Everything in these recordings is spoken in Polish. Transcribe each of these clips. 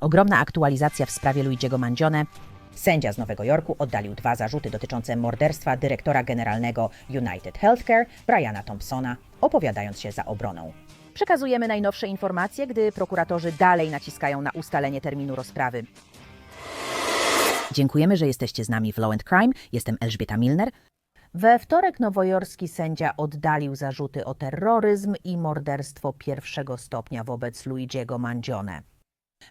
Ogromna aktualizacja w sprawie Luigiego Mangione. Sędzia z Nowego Jorku oddalił dwa zarzuty dotyczące morderstwa dyrektora generalnego United Healthcare, Briana Thompsona, opowiadając się za obroną. Przekazujemy najnowsze informacje, gdy prokuratorzy dalej naciskają na ustalenie terminu rozprawy. Dziękujemy, że jesteście z nami w Law and Crime. Jestem Elżbieta Milner. We wtorek nowojorski sędzia oddalił zarzuty o terroryzm i morderstwo pierwszego stopnia wobec Luigiego Mangione.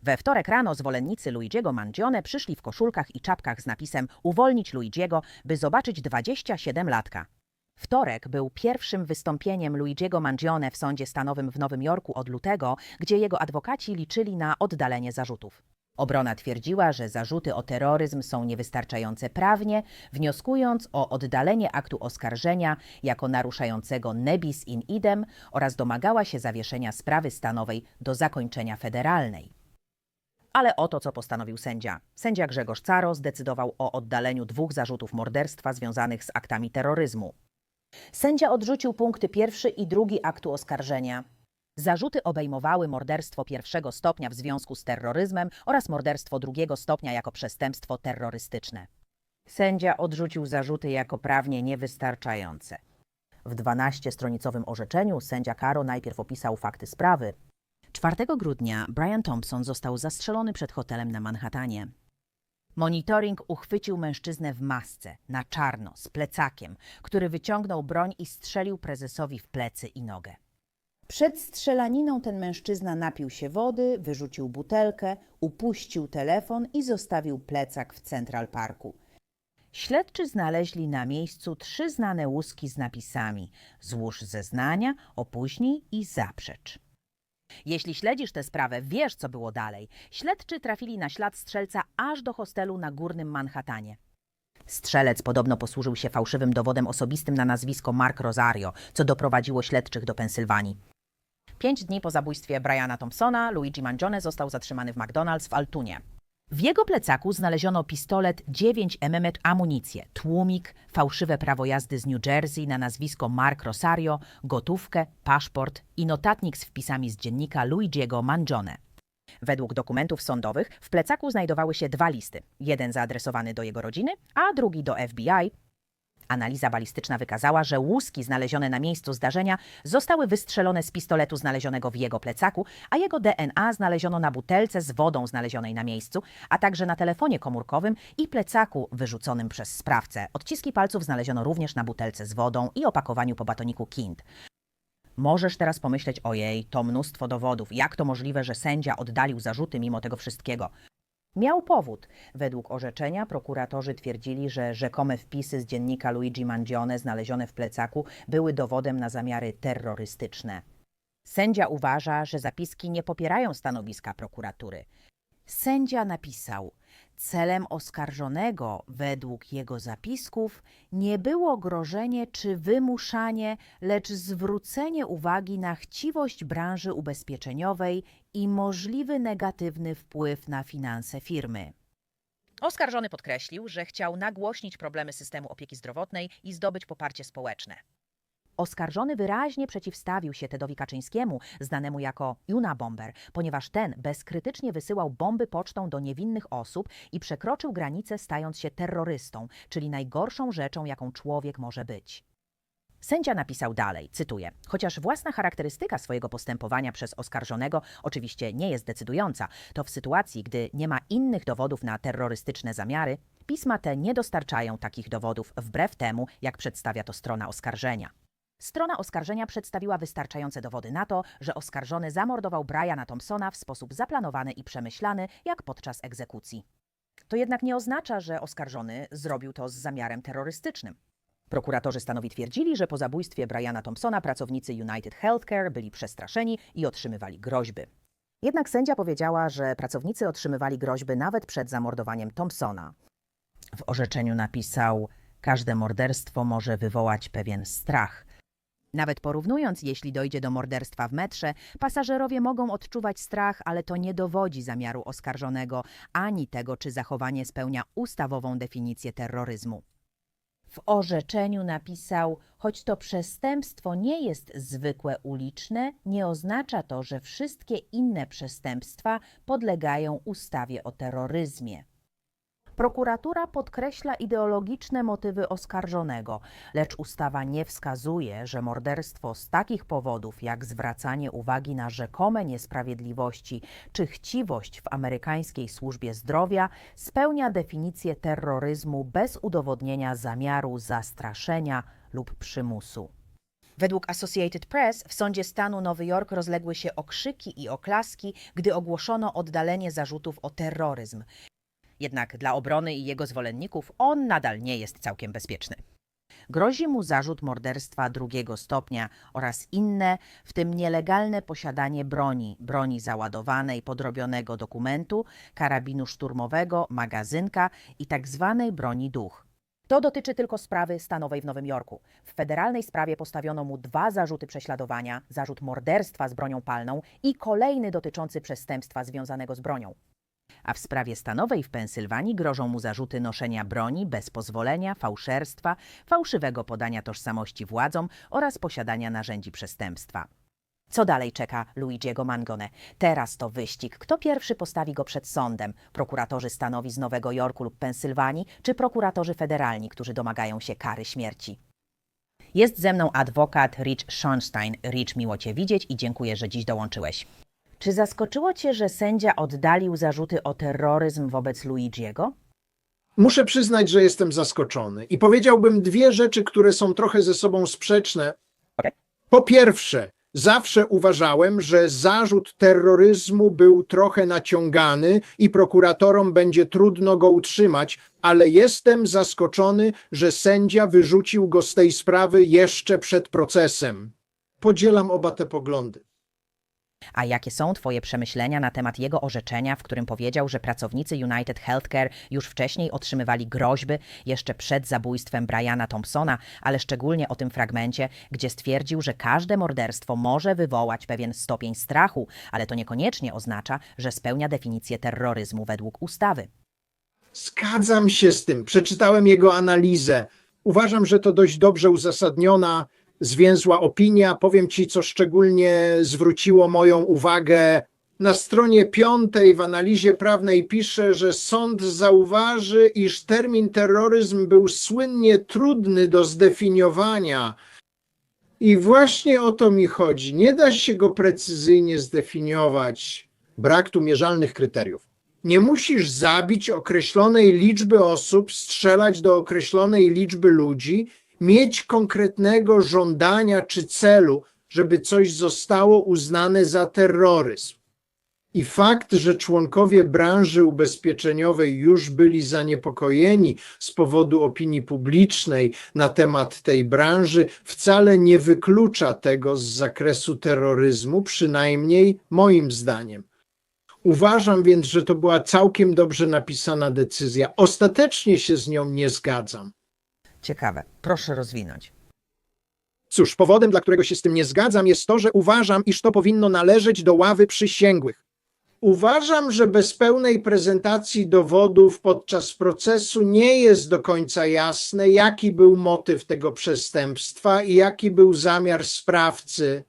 We wtorek rano zwolennicy Luigiego Mangione przyszli w koszulkach i czapkach z napisem Uwolnić Luigiego, by zobaczyć 27-latka. Wtorek był pierwszym wystąpieniem Luigiego Mangione w sądzie stanowym w Nowym Jorku od lutego, gdzie jego adwokaci liczyli na oddalenie zarzutów. Obrona twierdziła, że zarzuty o terroryzm są niewystarczające prawnie, wnioskując o oddalenie aktu oskarżenia jako naruszającego nebis in idem oraz domagała się zawieszenia sprawy stanowej do zakończenia federalnej. Ale oto co postanowił sędzia. Sędzia Grzegorz Caro zdecydował o oddaleniu dwóch zarzutów morderstwa związanych z aktami terroryzmu. Sędzia odrzucił punkty pierwszy i drugi aktu oskarżenia. Zarzuty obejmowały morderstwo pierwszego stopnia w związku z terroryzmem oraz morderstwo drugiego stopnia jako przestępstwo terrorystyczne. Sędzia odrzucił zarzuty jako prawnie niewystarczające. W 12-stronicowym orzeczeniu sędzia Caro najpierw opisał fakty sprawy. 4 grudnia Brian Thompson został zastrzelony przed hotelem na Manhattanie. Monitoring uchwycił mężczyznę w masce, na czarno, z plecakiem, który wyciągnął broń i strzelił prezesowi w plecy i nogę. Przed strzelaniną ten mężczyzna napił się wody, wyrzucił butelkę, upuścił telefon i zostawił plecak w Central Parku. Śledczy znaleźli na miejscu trzy znane łuski z napisami Złóż zeznania, opóźnij i zaprzecz. Jeśli śledzisz tę sprawę, wiesz, co było dalej. Śledczy trafili na ślad strzelca aż do hostelu na górnym Manhattanie. Strzelec podobno posłużył się fałszywym dowodem osobistym na nazwisko Mark Rosario, co doprowadziło śledczych do Pensylwanii. Pięć dni po zabójstwie Briana Thompsona, Luigi Mangione został zatrzymany w McDonald's w Altunie. W jego plecaku znaleziono pistolet 9 mm amunicję, tłumik, fałszywe prawo jazdy z New Jersey na nazwisko Mark Rosario, gotówkę, paszport i notatnik z wpisami z dziennika Luigiego Mangione. Według dokumentów sądowych w plecaku znajdowały się dwa listy. Jeden zaadresowany do jego rodziny, a drugi do FBI. Analiza balistyczna wykazała, że łuski znalezione na miejscu zdarzenia zostały wystrzelone z pistoletu znalezionego w jego plecaku, a jego DNA znaleziono na butelce z wodą znalezionej na miejscu, a także na telefonie komórkowym i plecaku wyrzuconym przez sprawcę. Odciski palców znaleziono również na butelce z wodą i opakowaniu po batoniku Kind. Możesz teraz pomyśleć, ojej, to mnóstwo dowodów. Jak to możliwe, że sędzia oddalił zarzuty mimo tego wszystkiego? Miał powód. Według orzeczenia prokuratorzy twierdzili, że rzekome wpisy z dziennika Luigi Mangione znalezione w plecaku były dowodem na zamiary terrorystyczne. Sędzia uważa, że zapiski nie popierają stanowiska prokuratury. Sędzia napisał: Celem oskarżonego, według jego zapisków, nie było grożenie czy wymuszanie, lecz zwrócenie uwagi na chciwość branży ubezpieczeniowej i możliwy negatywny wpływ na finanse firmy. Oskarżony podkreślił, że chciał nagłośnić problemy systemu opieki zdrowotnej i zdobyć poparcie społeczne. Oskarżony wyraźnie przeciwstawił się Tedowi Kaczyńskiemu, znanemu jako Unabomber, ponieważ ten bezkrytycznie wysyłał bomby pocztą do niewinnych osób i przekroczył granicę stając się terrorystą, czyli najgorszą rzeczą, jaką człowiek może być. Sędzia napisał dalej, cytuję: Chociaż własna charakterystyka swojego postępowania przez oskarżonego oczywiście nie jest decydująca, to w sytuacji, gdy nie ma innych dowodów na terrorystyczne zamiary, pisma te nie dostarczają takich dowodów wbrew temu, jak przedstawia to strona oskarżenia. Strona oskarżenia przedstawiła wystarczające dowody na to, że oskarżony zamordował Briana Thompsona w sposób zaplanowany i przemyślany, jak podczas egzekucji. To jednak nie oznacza, że oskarżony zrobił to z zamiarem terrorystycznym. Prokuratorzy stanowi twierdzili, że po zabójstwie Briana Thompsona pracownicy United Healthcare byli przestraszeni i otrzymywali groźby. Jednak sędzia powiedziała, że pracownicy otrzymywali groźby nawet przed zamordowaniem Thompsona. W orzeczeniu napisał: Każde morderstwo może wywołać pewien strach. Nawet porównując, jeśli dojdzie do morderstwa w metrze, pasażerowie mogą odczuwać strach, ale to nie dowodzi zamiaru oskarżonego ani tego, czy zachowanie spełnia ustawową definicję terroryzmu. W orzeczeniu napisał: Choć to przestępstwo nie jest zwykłe uliczne, nie oznacza to, że wszystkie inne przestępstwa podlegają ustawie o terroryzmie. Prokuratura podkreśla ideologiczne motywy oskarżonego, lecz ustawa nie wskazuje, że morderstwo z takich powodów jak zwracanie uwagi na rzekome niesprawiedliwości czy chciwość w amerykańskiej służbie zdrowia spełnia definicję terroryzmu bez udowodnienia zamiaru zastraszenia lub przymusu. Według Associated Press w sądzie stanu Nowy Jork rozległy się okrzyki i oklaski, gdy ogłoszono oddalenie zarzutów o terroryzm. Jednak dla obrony i jego zwolenników on nadal nie jest całkiem bezpieczny. Grozi mu zarzut morderstwa drugiego stopnia oraz inne, w tym nielegalne posiadanie broni, broni załadowanej, podrobionego dokumentu, karabinu szturmowego, magazynka i tzw. broni duch. To dotyczy tylko sprawy stanowej w Nowym Jorku. W federalnej sprawie postawiono mu dwa zarzuty prześladowania: zarzut morderstwa z bronią palną i kolejny dotyczący przestępstwa związanego z bronią. A w sprawie stanowej w Pensylwanii grożą mu zarzuty noszenia broni bez pozwolenia, fałszerstwa, fałszywego podania tożsamości władzom oraz posiadania narzędzi przestępstwa. Co dalej czeka Luigiego Mangone? Teraz to wyścig. Kto pierwszy postawi go przed sądem? Prokuratorzy stanowi z Nowego Jorku lub Pensylwanii, czy prokuratorzy federalni, którzy domagają się kary śmierci? Jest ze mną adwokat Rich Schornstein. Rich, miło Cię widzieć i dziękuję, że dziś dołączyłeś. Czy zaskoczyło Cię, że sędzia oddalił zarzuty o terroryzm wobec Luigiego? Muszę przyznać, że jestem zaskoczony i powiedziałbym dwie rzeczy, które są trochę ze sobą sprzeczne. Okej. Po pierwsze, zawsze uważałem, że zarzut terroryzmu był trochę naciągany i prokuratorom będzie trudno go utrzymać, ale jestem zaskoczony, że sędzia wyrzucił go z tej sprawy jeszcze przed procesem. Podzielam oba te poglądy. A jakie są Twoje przemyślenia na temat jego orzeczenia, w którym powiedział, że pracownicy United Healthcare już wcześniej otrzymywali groźby jeszcze przed zabójstwem Briana Thompsona, ale szczególnie o tym fragmencie, gdzie stwierdził, że każde morderstwo może wywołać pewien stopień strachu, ale to niekoniecznie oznacza, że spełnia definicję terroryzmu według ustawy. Zgadzam się z tym. Przeczytałem jego analizę. Uważam, że to dość dobrze uzasadniona, zwięzła opinia. Powiem ci, co szczególnie zwróciło moją uwagę. Na stronie piątej w analizie prawnej pisze, że sąd zauważy, iż termin terroryzm był słynnie trudny do zdefiniowania. I właśnie o to mi chodzi. Nie da się go precyzyjnie zdefiniować. Brak tu mierzalnych kryteriów. Nie musisz zabić określonej liczby osób, strzelać do określonej liczby ludzi, mieć konkretnego żądania czy celu, żeby coś zostało uznane za terroryzm. I fakt, że członkowie branży ubezpieczeniowej już byli zaniepokojeni z powodu opinii publicznej na temat tej branży, wcale nie wyklucza tego z zakresu terroryzmu, przynajmniej moim zdaniem. Uważam więc, że to była całkiem dobrze napisana decyzja. Ostatecznie się z nią nie zgadzam. Ciekawe, proszę rozwinąć. Cóż, powodem, dla którego się z tym nie zgadzam, jest to, że uważam, iż to powinno należeć do ławy przysięgłych. Uważam, że bez pełnej prezentacji dowodów podczas procesu nie jest do końca jasne, jaki był motyw tego przestępstwa i jaki był zamiar sprawcy.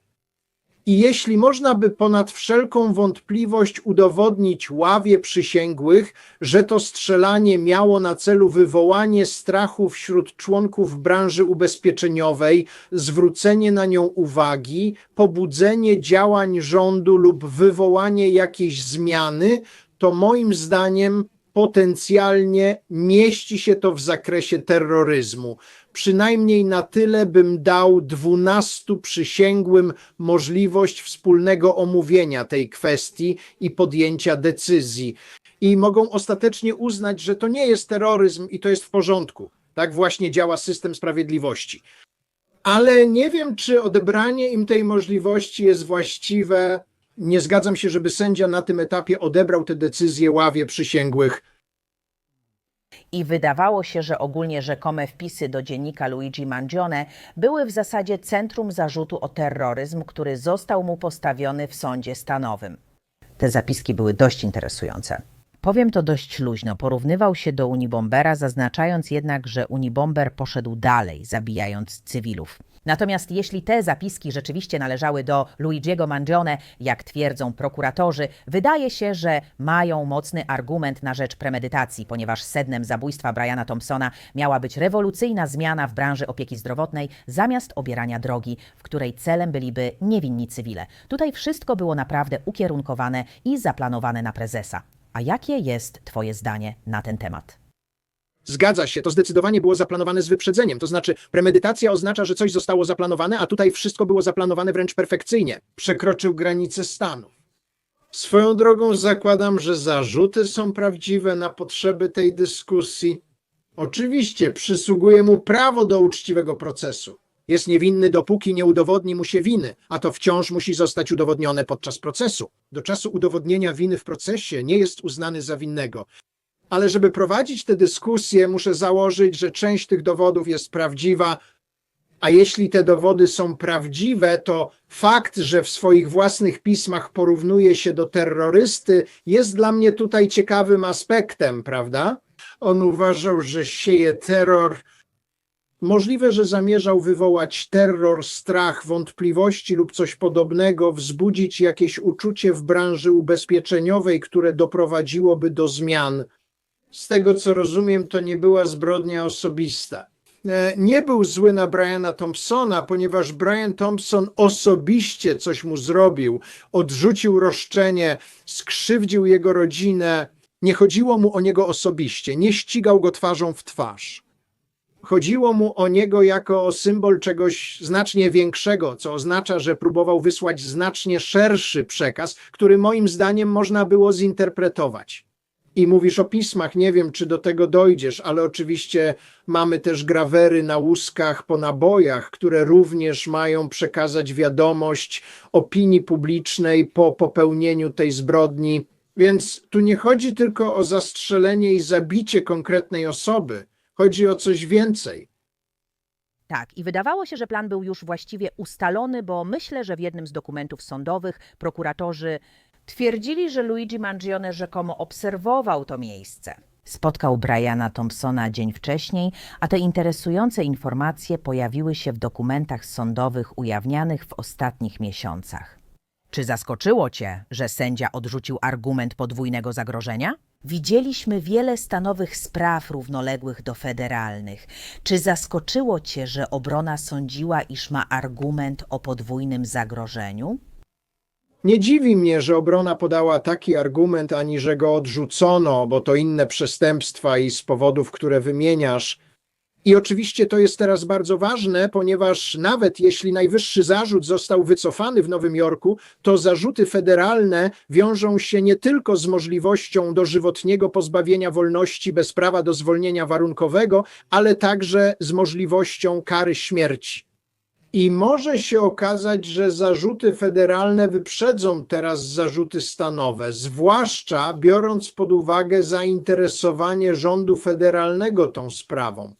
I jeśli można by ponad wszelką wątpliwość udowodnić ławie przysięgłych, że to strzelanie miało na celu wywołanie strachu wśród członków branży ubezpieczeniowej, zwrócenie na nią uwagi, pobudzenie działań rządu lub wywołanie jakiejś zmiany, to moim zdaniem potencjalnie mieści się to w zakresie terroryzmu. Przynajmniej na tyle bym dał dwunastu przysięgłym możliwość wspólnego omówienia tej kwestii i podjęcia decyzji. I mogą ostatecznie uznać, że to nie jest terroryzm i to jest w porządku. Tak właśnie działa system sprawiedliwości. Ale nie wiem, czy odebranie im tej możliwości jest właściwe. Nie zgadzam się, żeby sędzia na tym etapie odebrał tę decyzję ławie przysięgłych. I wydawało się, że ogólnie rzekome wpisy do dziennika Luigi Mangione były w zasadzie centrum zarzutu o terroryzm, który został mu postawiony w sądzie stanowym. Te zapiski były dość interesujące. Powiem to dość luźno. Porównywał się do Unibombera, zaznaczając jednak, że Unibomber poszedł dalej, zabijając cywilów. Natomiast jeśli te zapiski rzeczywiście należały do Luigiego Mangione, jak twierdzą prokuratorzy, wydaje się, że mają mocny argument na rzecz premedytacji, ponieważ sednem zabójstwa Briana Thompsona miała być rewolucyjna zmiana w branży opieki zdrowotnej zamiast obierania drogi, w której celem byliby niewinni cywile. Tutaj wszystko było naprawdę ukierunkowane i zaplanowane na prezesa. A jakie jest Twoje zdanie na ten temat? Zgadza się, to zdecydowanie było zaplanowane z wyprzedzeniem. To znaczy, premedytacja oznacza, że coś zostało zaplanowane, a tutaj wszystko było zaplanowane wręcz perfekcyjnie. Przekroczył granice Stanów. Swoją drogą zakładam, że zarzuty są prawdziwe na potrzeby tej dyskusji. Oczywiście przysługuje mu prawo do uczciwego procesu. Jest niewinny, dopóki nie udowodni mu się winy, a to wciąż musi zostać udowodnione podczas procesu. Do czasu udowodnienia winy w procesie nie jest uznany za winnego. Ale żeby prowadzić tę dyskusję, muszę założyć, że część tych dowodów jest prawdziwa, a jeśli te dowody są prawdziwe, to fakt, że w swoich własnych pismach porównuje się do terrorysty, jest dla mnie tutaj ciekawym aspektem, prawda? On uważał, że sieje terror. Możliwe, że zamierzał wywołać terror, strach, wątpliwości lub coś podobnego, wzbudzić jakieś uczucie w branży ubezpieczeniowej, które doprowadziłoby do zmian. Z tego co rozumiem, to nie była zbrodnia osobista. E, Nie był zły na Briana Thompsona, ponieważ Brian Thompson osobiście coś mu zrobił, odrzucił roszczenie, skrzywdził jego rodzinę. Nie chodziło mu o niego osobiście, nie ścigał go twarzą w twarz. Chodziło mu o niego jako o symbol czegoś znacznie większego, co oznacza, że próbował wysłać znacznie szerszy przekaz, który moim zdaniem można było zinterpretować. I mówisz o pismach, nie wiem, czy do tego dojdziesz, ale oczywiście mamy też grawery na łuskach po nabojach, które również mają przekazać wiadomość opinii publicznej po popełnieniu tej zbrodni. Więc tu nie chodzi tylko o zastrzelenie i zabicie konkretnej osoby, chodzi o coś więcej. Tak, i wydawało się, że plan był już właściwie ustalony, bo myślę, że w jednym z dokumentów sądowych prokuratorzy twierdzili, że Luigi Mangione rzekomo obserwował to miejsce. Spotkał Briana Thompsona dzień wcześniej, a te interesujące informacje pojawiły się w dokumentach sądowych ujawnianych w ostatnich miesiącach. Czy zaskoczyło Cię, że sędzia odrzucił argument podwójnego zagrożenia? Widzieliśmy wiele stanowych spraw równoległych do federalnych. Czy zaskoczyło Cię, że obrona sądziła, iż ma argument o podwójnym zagrożeniu? Nie dziwi mnie, że obrona podała taki argument, ani że go odrzucono, bo to inne przestępstwa i z powodów, które wymieniasz. I oczywiście to jest teraz bardzo ważne, ponieważ nawet jeśli najwyższy zarzut został wycofany w Nowym Jorku, to zarzuty federalne wiążą się nie tylko z możliwością dożywotniego pozbawienia wolności bez prawa do zwolnienia warunkowego, ale także z możliwością kary śmierci. I może się okazać, że zarzuty federalne wyprzedzą teraz zarzuty stanowe, zwłaszcza biorąc pod uwagę zainteresowanie rządu federalnego tą sprawą.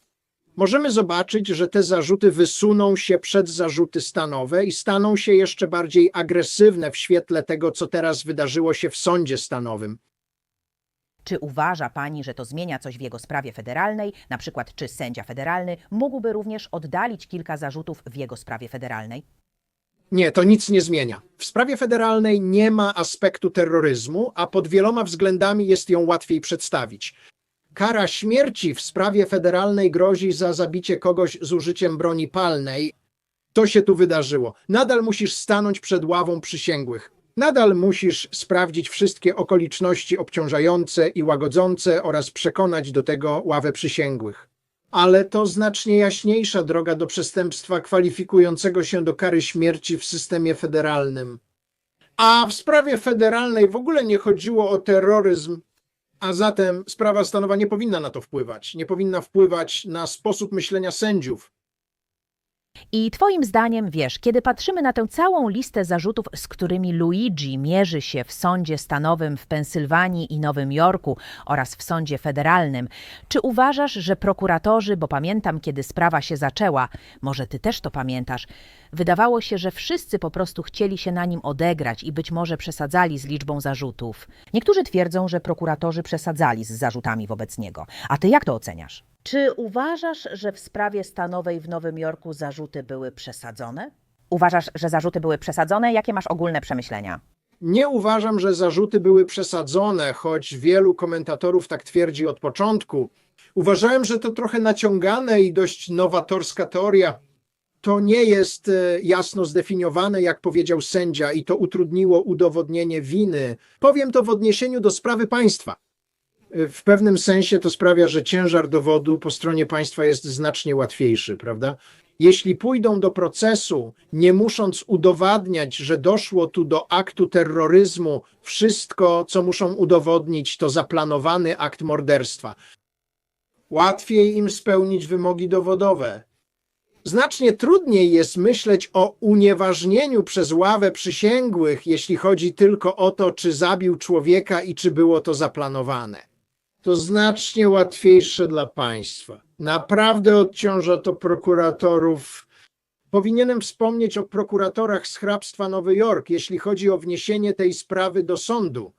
Możemy zobaczyć, że te zarzuty wysuną się przed zarzuty stanowe i staną się jeszcze bardziej agresywne w świetle tego, co teraz wydarzyło się w sądzie stanowym. Czy uważa pani, że to zmienia coś w jego sprawie federalnej? Na przykład, czy sędzia federalny mógłby również oddalić kilka zarzutów w jego sprawie federalnej? Nie, to nic nie zmienia. W sprawie federalnej nie ma aspektu terroryzmu, a pod wieloma względami jest ją łatwiej przedstawić. Kara śmierci w sprawie federalnej grozi za zabicie kogoś z użyciem broni palnej. To się tu wydarzyło. Nadal musisz stanąć przed ławą przysięgłych. Nadal musisz sprawdzić wszystkie okoliczności obciążające i łagodzące oraz przekonać do tego ławę przysięgłych. Ale to znacznie jaśniejsza droga do przestępstwa kwalifikującego się do kary śmierci w systemie federalnym. A w sprawie federalnej w ogóle nie chodziło o terroryzm, a zatem sprawa stanowa nie powinna na to wpływać. Nie powinna wpływać na sposób myślenia sędziów. I twoim zdaniem, wiesz, kiedy patrzymy na tę całą listę zarzutów, z którymi Luigi mierzy się w sądzie stanowym w Pensylwanii i Nowym Jorku oraz w sądzie federalnym, czy uważasz, że prokuratorzy, bo pamiętam, kiedy sprawa się zaczęła, może ty też to pamiętasz, wydawało się, że wszyscy po prostu chcieli się na nim odegrać i być może przesadzali z liczbą zarzutów. Niektórzy twierdzą, że prokuratorzy przesadzali z zarzutami wobec niego. A ty jak to oceniasz? Czy uważasz, że w sprawie stanowej w Nowym Jorku zarzuty były przesadzone? Uważasz, że zarzuty były przesadzone? Jakie masz ogólne przemyślenia? Nie uważam, że zarzuty były przesadzone, choć wielu komentatorów tak twierdzi od początku. Uważałem, że to trochę naciągane i dość nowatorska teoria. To nie jest e, jasno zdefiniowane, jak powiedział sędzia, i to utrudniło udowodnienie winy. Powiem to w odniesieniu do sprawy państwa. W pewnym sensie to sprawia, że ciężar dowodu po stronie państwa jest znacznie łatwiejszy, prawda? Jeśli pójdą do procesu, nie musząc udowadniać, że doszło tu do aktu terroryzmu, wszystko, co muszą udowodnić, to zaplanowany akt morderstwa. Łatwiej im spełnić wymogi dowodowe. Znacznie trudniej jest myśleć o unieważnieniu przez ławę przysięgłych, jeśli chodzi tylko o to, czy zabił człowieka i czy było to zaplanowane. To znacznie łatwiejsze dla państwa. Naprawdę odciąża to prokuratorów. Powinienem wspomnieć o prokuratorach z hrabstwa Nowy Jork, jeśli chodzi o wniesienie tej sprawy do sądu.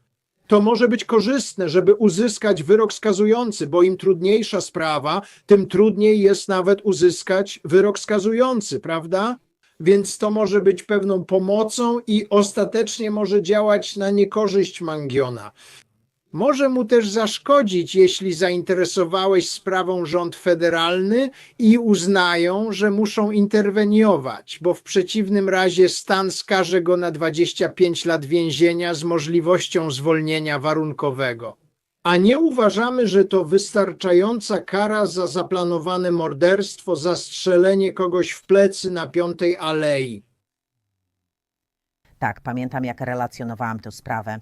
To może być korzystne, żeby uzyskać wyrok skazujący, bo im trudniejsza sprawa, tym trudniej jest nawet uzyskać wyrok skazujący, prawda? Więc to może być pewną pomocą i ostatecznie może działać na niekorzyść Mangiona. Może mu też zaszkodzić, jeśli zainteresowałeś sprawą rząd federalny i uznają, że muszą interweniować, bo w przeciwnym razie stan skaże go na 25 lat więzienia z możliwością zwolnienia warunkowego. A nie uważamy, że to wystarczająca kara za zaplanowane morderstwo, zastrzelenie kogoś w plecy na Piątej Alei. Tak, pamiętam jak relacjonowałam tę sprawę.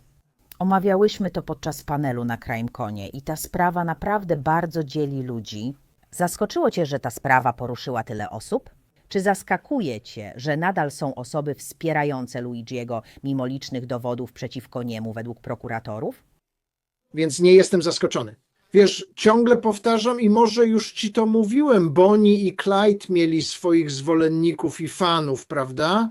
Omawiałyśmy to podczas panelu na CrimeConie i ta sprawa naprawdę bardzo dzieli ludzi. Zaskoczyło cię, że ta sprawa poruszyła tyle osób? Czy zaskakuje cię, że nadal są osoby wspierające Luigiego mimo licznych dowodów przeciwko niemu według prokuratorów? więc nie jestem zaskoczony. Wiesz, ciągle powtarzam i może już ci to mówiłem, Bonnie i Clyde mieli swoich zwolenników i fanów, prawda?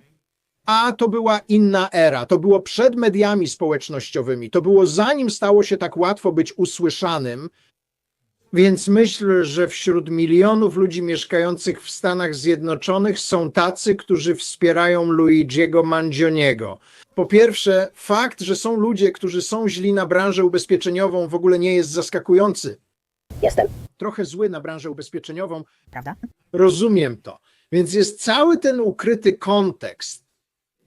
A to była inna era, to było przed mediami społecznościowymi, to było zanim stało się tak łatwo być usłyszanym, więc myślę, że wśród milionów ludzi mieszkających w Stanach Zjednoczonych są tacy, którzy wspierają Luigiego Mangioniego. Po pierwsze, fakt, że są ludzie, którzy są źli na branżę ubezpieczeniową, w ogóle nie jest zaskakujący. Jestem. Trochę zły na branżę ubezpieczeniową, Prawda? rozumiem to. Więc jest cały ten ukryty kontekst.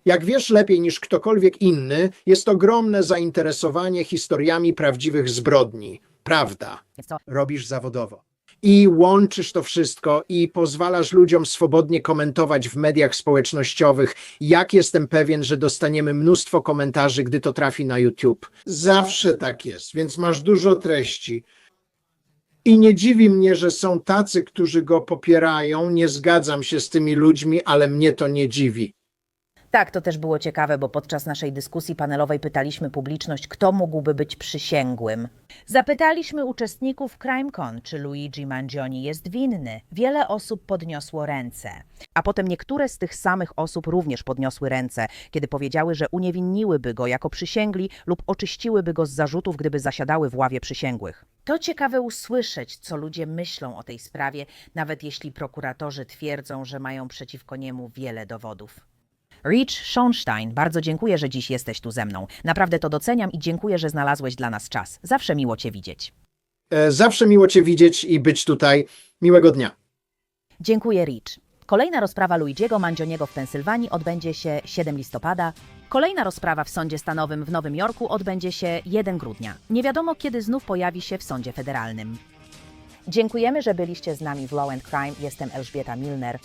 Jak wiesz lepiej niż ktokolwiek inny, jest ogromne zainteresowanie historiami prawdziwych zbrodni. Prawda robisz zawodowo. I łączysz to wszystko i pozwalasz ludziom swobodnie komentować w mediach społecznościowych. Jak jestem pewien, że dostaniemy mnóstwo komentarzy, gdy to trafi na YouTube. Zawsze tak jest, więc masz dużo treści. I nie dziwi mnie, że są tacy, którzy go popierają. Nie zgadzam się z tymi ludźmi, ale mnie to nie dziwi. Tak, to też było ciekawe, bo podczas naszej dyskusji panelowej pytaliśmy publiczność, kto mógłby być przysięgłym. Zapytaliśmy uczestników CrimeCon, czy Luigi Mangioni jest winny. Wiele osób podniosło ręce. A potem niektóre z tych samych osób również podniosły ręce, kiedy powiedziały, że uniewinniłyby go jako przysięgli lub oczyściłyby go z zarzutów, gdyby zasiadały w ławie przysięgłych. To ciekawe usłyszeć, co ludzie myślą o tej sprawie, nawet jeśli prokuratorzy twierdzą, że mają przeciwko niemu wiele dowodów. Rich Schonstein, bardzo dziękuję, że dziś jesteś tu ze mną. Naprawdę to doceniam i dziękuję, że znalazłeś dla nas czas. Zawsze miło Cię widzieć. E, Zawsze miło Cię widzieć i być tutaj. Miłego dnia. Dziękuję, Rich. Kolejna rozprawa Luigiego Mangioniego w Pensylwanii odbędzie się 7 listopada. Kolejna rozprawa w sądzie stanowym w Nowym Jorku odbędzie się 1 grudnia. Nie wiadomo, kiedy znów pojawi się w sądzie federalnym. Dziękujemy, że byliście z nami w Law and Crime. Jestem Elżbieta Milner.